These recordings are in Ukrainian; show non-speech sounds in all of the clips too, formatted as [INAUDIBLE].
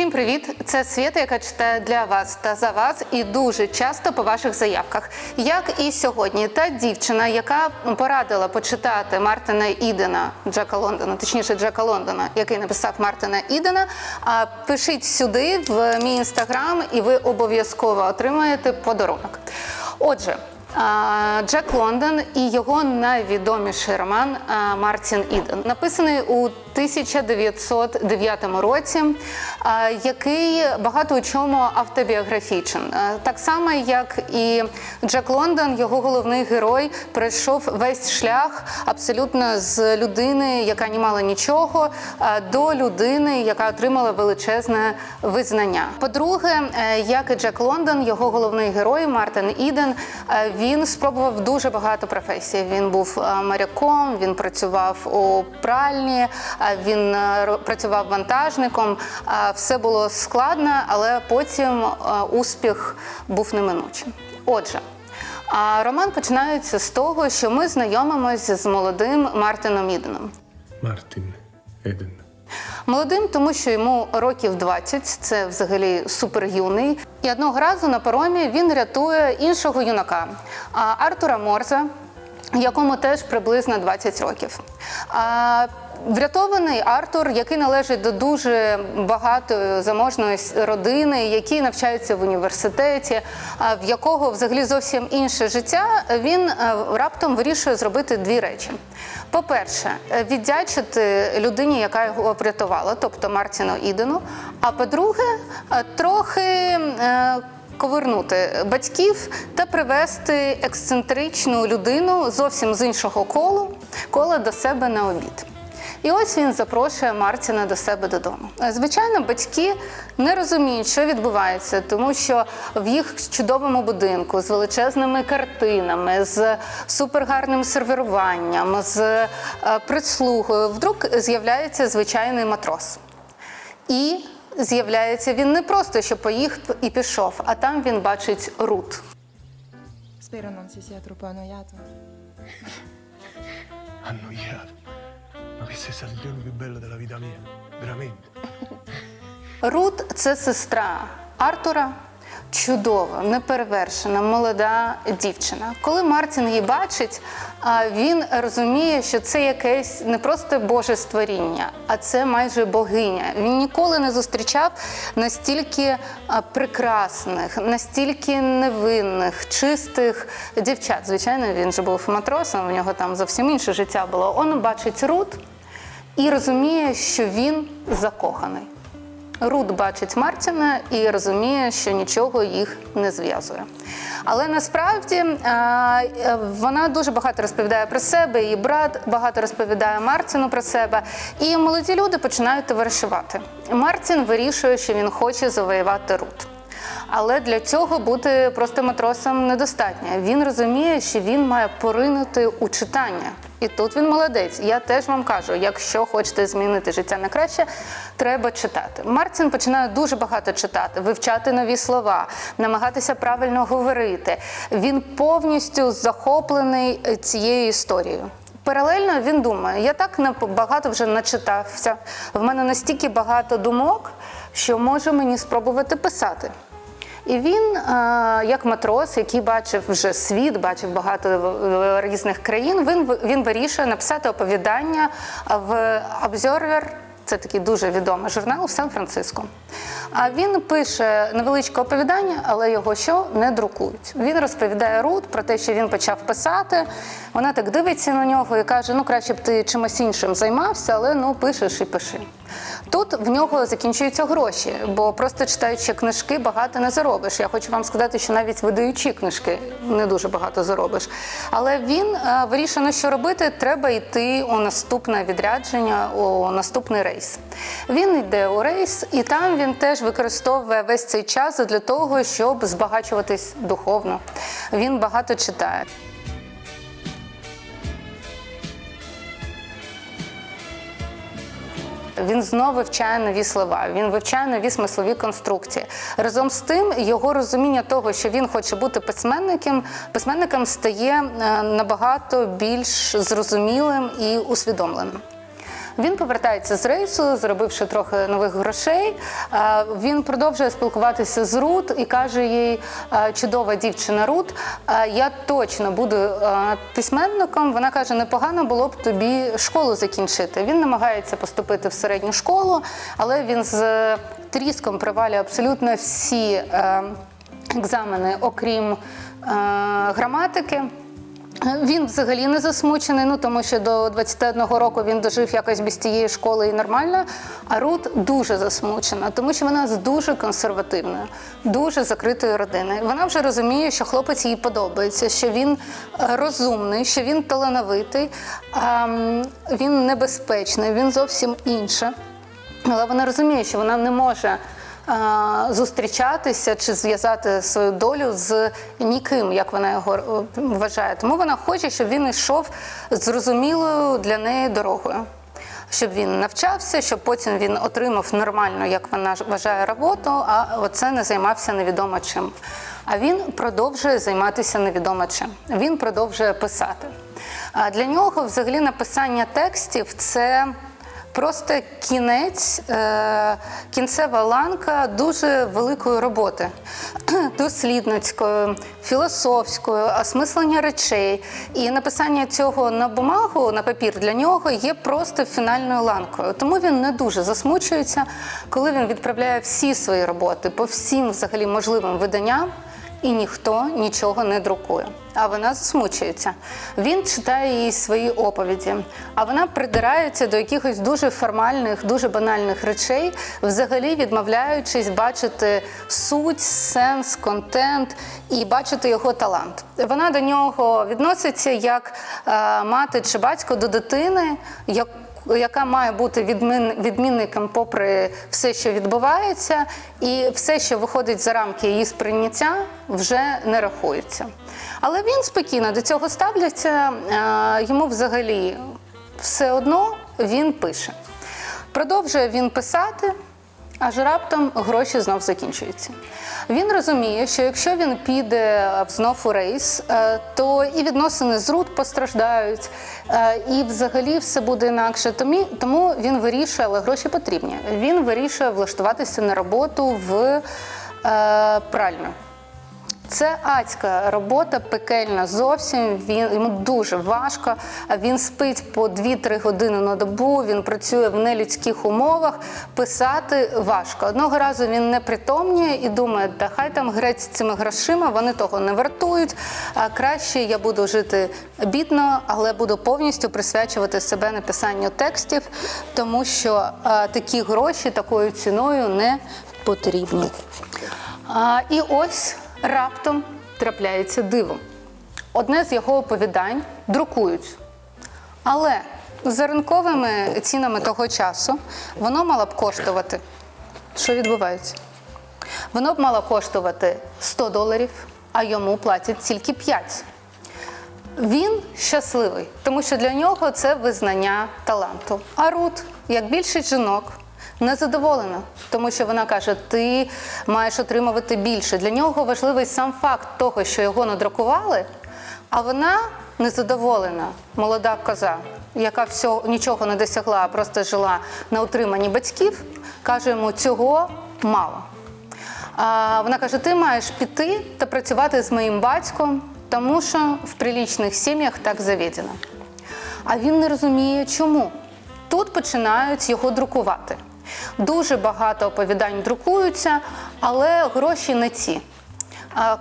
Всім привіт! Це Свята, яка читає для вас та за вас, і дуже часто по ваших заявках. Як і сьогодні, та дівчина, яка порадила почитати Мартина Ідена, Джека Лондона, точніше Джека Лондона, який написав Мартина Ідена. Пишіть сюди в мій інстаграм, і ви обов'язково отримаєте подарунок. Отже. Джек Лондон і його найвідоміший роман Мартін Іден, написаний у 1909 році, який багато у чому автобіографічен. Так само, як і Джек Лондон, його головний герой пройшов весь шлях абсолютно з людини, яка не мала нічого, до людини, яка отримала величезне визнання. По-друге, е, як і Джек Лондон, його головний герой Мартин Іден, е, він спробував дуже багато професій. Він був е, моряком, він працював у пральні, е, він е, працював вантажником. Все було складно, але потім е, успіх був неминучим. Отже. А роман починається з того, що ми знайомимося з молодим Мартином Іденом. Martin Eden. Молодим, тому що йому років 20, це взагалі супер юний. І одного разу на паромі він рятує іншого юнака Артура Морза, якому теж приблизно 20 років. Врятований Артур, який належить до дуже багатої заможної родини, який навчається в університеті, а, в якого взагалі зовсім інше життя, він е, раптом вирішує зробити дві речі. По-перше, е, віддячити людині, яка його врятувала, тобто Мартіну Ідену. А по-друге, е, трохи. е, Ковернути батьків та привести ексцентричну людину зовсім з іншого колу кола до себе на обід. І ось він запрошує Мартіна до себе додому. Звичайно, батьки не розуміють, що відбувається, тому що в їх чудовому будинку з величезними картинами, з супергарним сервіруванням, з е, прислугою вдруг з'являється звичайний матрос. І з'являється він не просто, що поїхав і пішов, а там він бачить Рут. Spero non Ma questo è stato il giorno più bello della vita mia. Veramente. Рут це сестра Артура. Чудова, неперевершена, молода дівчина. Коли Мартін її бачить, він розуміє, що це якесь не просто Боже створіння, а це майже богиня. Він ніколи не зустрічав настільки прекрасних, настільки невинних, чистих дівчат. Звичайно, він же був матросом, в нього там зовсім інше життя було. Он бачить Рут і розуміє, що він закоханий. Рут бачить Мартіна і розуміє, що нічого їх не зв'язує. Але насправді е, е, вона дуже багато розповідає про себе, її брат багато розповідає Мартіну про себе. І молоді люди починають товаришувати. Мартін вирішує, що він хоче завоювати Рут. Але для цього бути просто матросом недостатньо. Він розуміє, що він має поринути у читання. І тут він молодець. Я теж вам кажу, якщо хочете змінити життя на краще, треба читати. Мартін починає дуже багато читати, вивчати нові слова, намагатися правильно говорити. Він повністю захоплений е, цією історією. Паралельно він думає, я так багато вже начитався. В мене настільки багато думок, що може мені спробувати писати. І він, е, як матрос, який бачив вже світ, бачив багато різних країн, він, він вирішує написати оповідання в Observer, це такий дуже відомий журнал в Сан-Франциско. А він пише невеличке оповідання, але його що не друкують. Він розповідає Рут про те, що він почав писати. Вона так дивиться на нього і каже: ну краще б ти чимось іншим займався, але ну пишеш і пиши. Тут в нього закінчуються гроші, бо просто читаючи книжки багато не заробиш. Я хочу вам сказати, що навіть видаючи книжки не дуже багато заробиш. Але він е, вирішено, що робити, треба йти у наступне відрядження, у наступний рейс. Він йде у рейс, і там він теж використовує весь цей час для того, щоб збагачуватись духовно. Він багато читає. Він знову вивчає нові слова, він вивчає нові смислові конструкції. Разом з тим, його розуміння того, що він хоче бути письменником, письменником стає е, набагато більш зрозумілим і усвідомленим. Він повертається з рейсу, заробивши трохи нових грошей. Е, Він продовжує спілкуватися з Рут і каже їй: е, чудова дівчина Рут, е, я точно буду письменником. Вона каже: непогано було б тобі школу закінчити. Він намагається поступити в середню школу, але він з тріском провалює абсолютно всі екзамени, окрім граматики. Він взагалі не засмучений, ну тому що до 21 року він дожив якось без тієї школи і нормально. А Рут дуже засмучена, тому що вона з дуже консервативної, дуже закритої родини. Вона вже розуміє, що хлопець їй подобається, що він е, розумний, що він талановитий, він небезпечний, він зовсім інше. Але вона розуміє, що вона не може зустрічатися чи зв'язати свою долю з ніким, як вона його е, вважає. Тому вона хоче, щоб він йшов зрозумілою для неї дорогою. Щоб він навчався, щоб потім він отримав нормальну, як вона вважає, роботу, а оце не займався невідомо чим. А він продовжує займатися невідомо чим. Він продовжує писати. А для нього взагалі написання текстів це просто кінець, е, кінцева ланка дуже великої роботи, [CLEARS THROAT] дослідницької, філософської, осмислення речей. І написання цього на бумагу, на папір для нього є просто фінальною ланкою. Тому він не дуже засмучується, коли він відправляє всі свої роботи по всім взагалі можливим виданням і ніхто нічого не друкує. А вона засмучується. Він читає їй свої оповіді, а вона придирається до якихось дуже формальних, дуже банальних речей, взагалі відмовляючись бачити суть, сенс, контент і бачити його талант. Вона до нього відноситься як е, мати чи батько до дитини, як яка має бути відмін, відмінником попри все, що відбувається, і все, що виходить за рамки її сприйняття, вже не рахується. Але він спокійно до цього ставляться, е, йому взагалі все одно він пише. Продовжує він писати. Аж раптом гроші знов закінчуються. Він розуміє, що якщо він піде знов у рейс, е, то і відносини з Рут постраждають, е, і взагалі все буде інакше. Тому- він вирішує, але гроші потрібні. Він вирішує влаштуватися на роботу в е, пральню. Це адська робота, пекельна зовсім. Він йому дуже важко. Він спить по 2-3 години на добу. Він працює в нелюдських умовах. Писати важко. Одного разу він не притомніє і думає, да хай там грець цими грошима, вони того не вартують. А краще я буду жити бідно, але буду повністю присвячувати себе написанню текстів, тому що а, такі гроші такою ціною не потрібні. А, і ось раптом трапляється диво. Одне з його оповідань друкують. Але за ринковими цінами того часу воно мало б коштувати. Що відбувається? Воно б мало коштувати 100 доларів, а йому платять тільки 5. Він щасливий, тому що для нього це визнання таланту. А Рут, як більшість жінок, незадоволена, тому що вона каже: ти маєш отримувати більше. Для нього важливий сам факт того, що його надрукували, а вона незадоволена, молода коза, яка всього, нічого не досягла, а просто жила на утриманні батьків, каже йому, цього мало. А вона каже: ти маєш піти та працювати з моїм батьком, тому що в прилічних сім'ях так заведено. А він не розуміє, чому. Тут починають його друкувати. Дуже багато оповідань друкуються, але гроші не ці.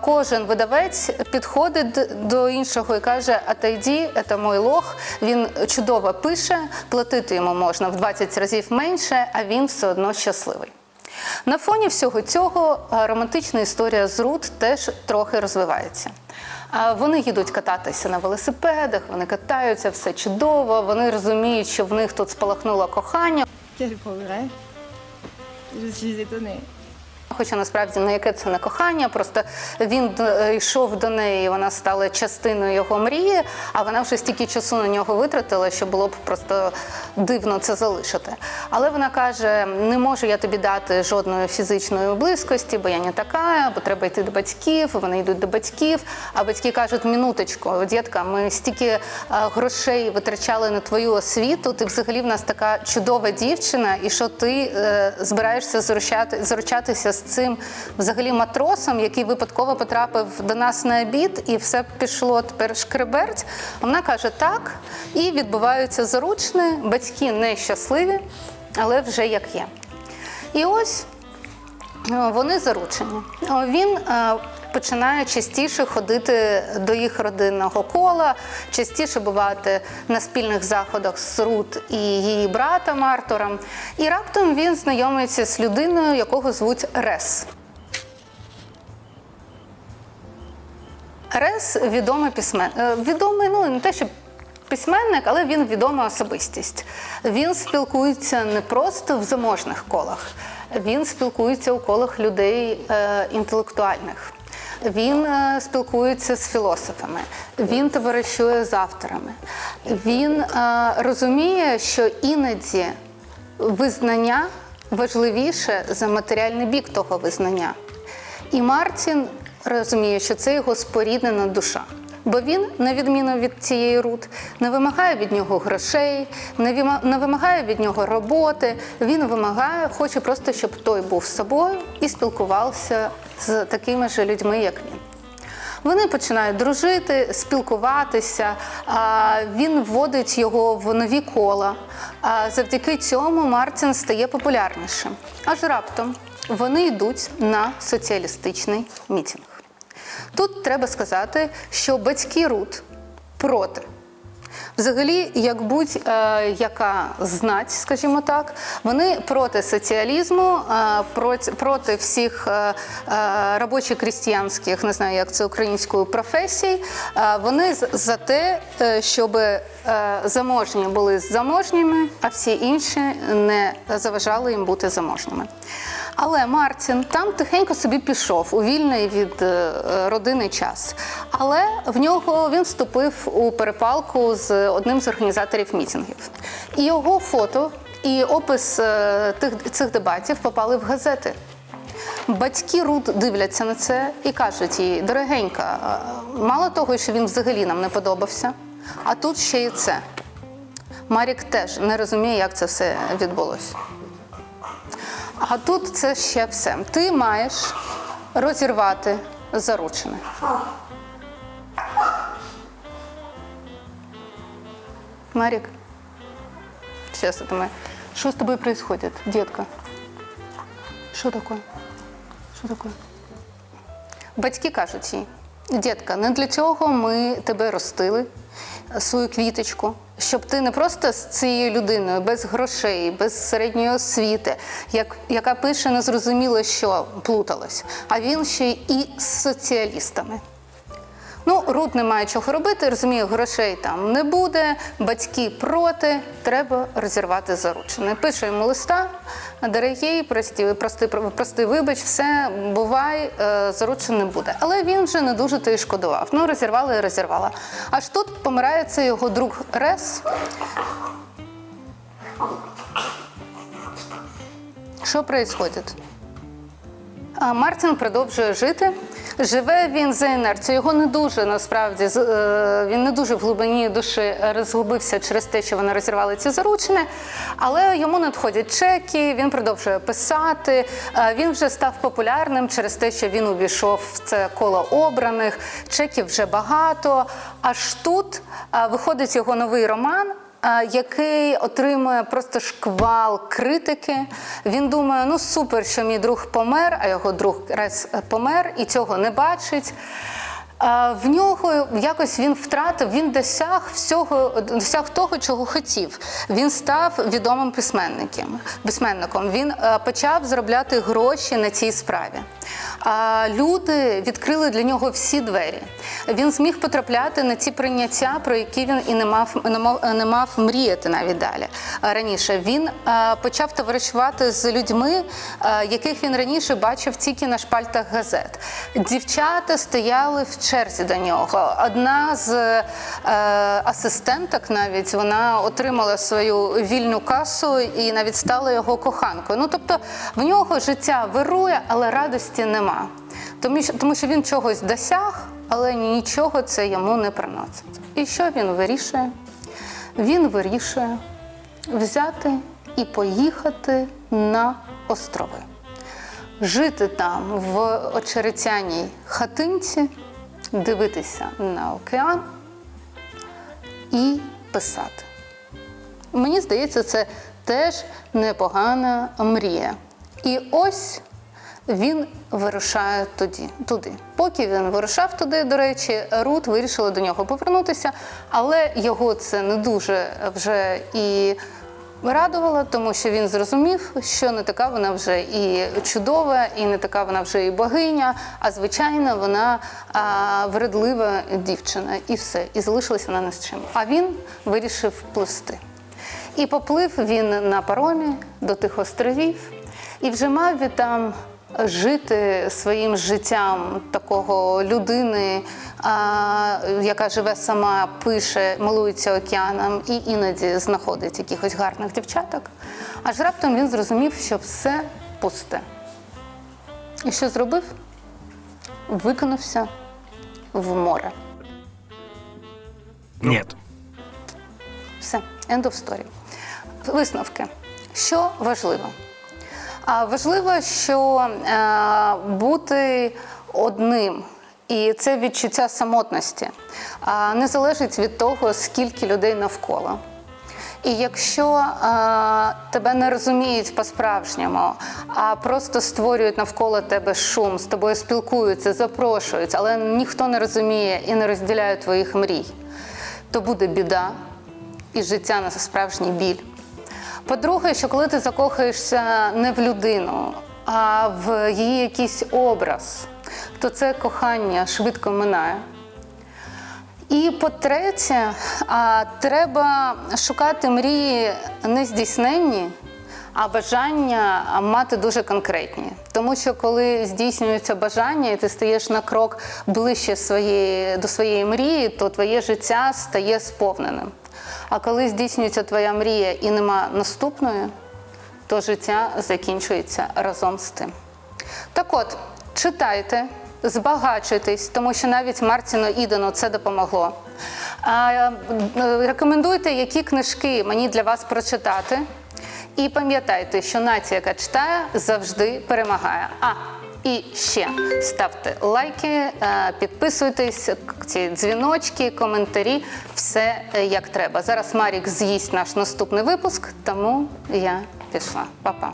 Кожен видавець підходить до іншого і каже: Атайді, це мой лох. Він чудово пише, платити йому можна в 20 разів менше, а він все одно щасливий. На фоні всього цього романтична історія з Рут теж трохи розвивається. Вони їдуть кататися на велосипедах, вони катаються, все чудово. Вони розуміють, що в них тут спалахнуло кохання. Quel progrès Je suis étonnée. Хоча насправді ну, яке це не кохання, просто він е, йшов до неї, вона стала частиною його мрії, а вона вже стільки часу на нього витратила, що було б просто дивно це залишити. Але вона каже: не можу я тобі дати жодної фізичної близькості, бо я не така, бо треба йти до батьків. Вони йдуть до батьків. А батьки кажуть: минуточку, дітка, ми стільки е, грошей витрачали на твою освіту. Ти взагалі в нас така чудова дівчина, і що ти е, збираєшся заручати, заручатися з цим взагалі матросом, який випадково потрапив до нас на обід, і все пішло тепер шкреберть. Вона каже так, і відбуваються заручні, Батьки нещасливі, але вже як є. І ось Е, Вони заручені. Він починає частіше ходити до їх родинного кола, частіше бувати на спільних заходах з Рут і її братом Артуром. І раптом він знайомиться з людиною, якого звуть Рес. Рес відомий письмен... е, відомий, ну не те, що письменник, але він відома особистість. Він спілкується не просто в заможних колах, він спілкується у колах людей е, інтелектуальних. Він е, спілкується з філософами, він товаришує з авторами. Він е, розуміє, що іноді визнання важливіше за матеріальний бік того визнання. І Мартін розуміє, що це його споріднена душа. Бо він, на відміну від цієї Рут, не вимагає від нього грошей, не вимагає від нього роботи. Він вимагає, хоче просто, щоб той був собою і спілкувався з такими ж людьми, як він. Вони починають дружити, спілкуватися. Він вводить його в нові кола. Завдяки цьому Мартін стає популярнішим. Аж раптом вони йдуть на соціалістичний мітинг. Тут треба сказати, що батьки Рут проти. Взагалі, як будь-яка знать, скажімо так, вони проти соціалізму, е, проти, всіх е, е, робочо-крістіянських, не знаю, як це українською професій. Е, Вони за те, е, щоб е, заможні були заможніми, а всі інші не заважали їм бути заможніми. Але Мартін там тихенько собі пішов у вільний від е, родини час. Але в нього він вступив у перепалку з одним з організаторів мітингів. І його фото і опис е, тих цих дебатів попали в газети. Батьки Рут дивляться на це і кажуть їй, дорогенька, е, мало того, що він взагалі нам не подобався, а тут ще і це. Марік теж не розуміє, як це все відбулося. А тут це ще все. Ти маєш розірвати заручини. Марік, это мы. Что с тобой происходит, детка? Що таке? Що таке? Батьки кажуть їй, дітка, не для цього ми тебе ростили, свою квіточку, щоб ти не просто з цією людиною без грошей, без середньої освіти, як, яка пише незрозуміло, що плуталась, а він ще і з соціалістами. Ну, Рут не має чого робити, розуміє, грошей там не буде, батьки проти, треба розірвати заручини. Пише йому листа, дорогий, прості, прости, прости, вибач, все, бувай, е, заручин не буде. Але він вже не дуже то й шкодував. Ну, розірвала і розірвала. Аж тут помирає цей його друг Рес. Що відбувається? Мартін продовжує жити. Живе він за інерцією. Його не дуже насправді е, він не дуже в глибині душі розгубився через те, що вони розірвали ці заручини, але йому надходять чеки. Він продовжує писати. Е, Він вже став популярним через те, що він увійшов в це коло обраних. Чеків вже багато. Аж тут е, виходить його новий роман. А, який отримує просто шквал критики. Він думає: ну супер, що мій друг помер, а його друг раз помер і цього не бачить. В нього якось він втратив, він досяг всього, досяг того, чого хотів. Він став відомим письменником. письменником. Він е, почав заробляти гроші на цій справі. А люди відкрили для нього всі двері. Він зміг потрапляти на ці прийняття, про які він і не мав не мав, не мав мріяти навіть далі. Раніше він е, почав товаришувати з людьми, е, яких він раніше бачив тільки на шпальтах газет. Дівчата стояли в черзі до нього. Одна з е, асистенток навіть вона отримала свою вільну касу і навіть стала його коханкою. Ну тобто в нього життя вирує, але радості нема. Тому тому що він чогось досяг, але нічого це йому не приносить. І що він вирішує? Він вирішує взяти і поїхати на острови. Жити там в очеретяній хатинці, дивитися на океан і писати. Мені здається, це теж непогана мрія. І ось він вирушає тоді, туди. Поки він вирушав туди, до речі, Рут вирішила до нього повернутися, але його це не дуже вже і радувало, тому що він зрозумів, що не така вона вже і чудова, і не така вона вже і богиня, а звичайно, вона а, вредлива дівчина, і все. І залишилася вона не з чим. А він вирішив пливсти. І поплив він на паромі до тих островів, і вже мав він там жити своїм життям такого людини, а, яка живе сама, пише, милується океаном і іноді знаходить якихось гарних дівчаток. Аж раптом він зрозумів, що все пусте. І що зробив? Викинувся в море. Нет. Все, end of story. Висновки. Що важливо? Важливо, що е, бути одним. І це відчуття самотності не залежить від того, скільки людей навколо. І якщо е, тебе не розуміють по-справжньому, а просто створюють навколо тебе шум, з тобою спілкуються, запрошують, але ніхто не розуміє і не розділяє твоїх мрій, то буде біда і життя на справжній біль. По-друге, що коли ти закохаєшся не в людину, а в її якийсь образ, то це кохання швидко минає. І по-третє, треба шукати мрії не здійсненні, а бажання мати дуже конкретні. Тому що коли здійснюється бажання, і ти стаєш на крок ближче своєї, до своєї мрії, то твоє життя стає сповненим. А коли здійснюється твоя мрія і нема наступної, то життя закінчується разом з тим. Так от, читайте, збагачуйтесь, тому що навіть Мартіну Ідену це допомогло. Е, рекомендуйте, які книжки мені для вас прочитати. І пам'ятайте, що нація, яка читає, завжди перемагає. А і ще ставте лайки, е, підписуйтесь, ці дзвіночки, коментарі, все е, як треба. Зараз Марік з'їсть наш наступний випуск, тому я пішла. Па-па.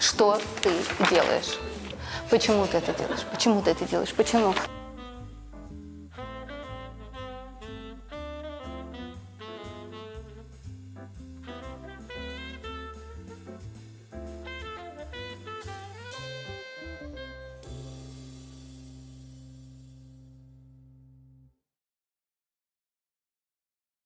Что ты делаешь? Почему ты это делаешь? Почему ты это делаешь? Почему?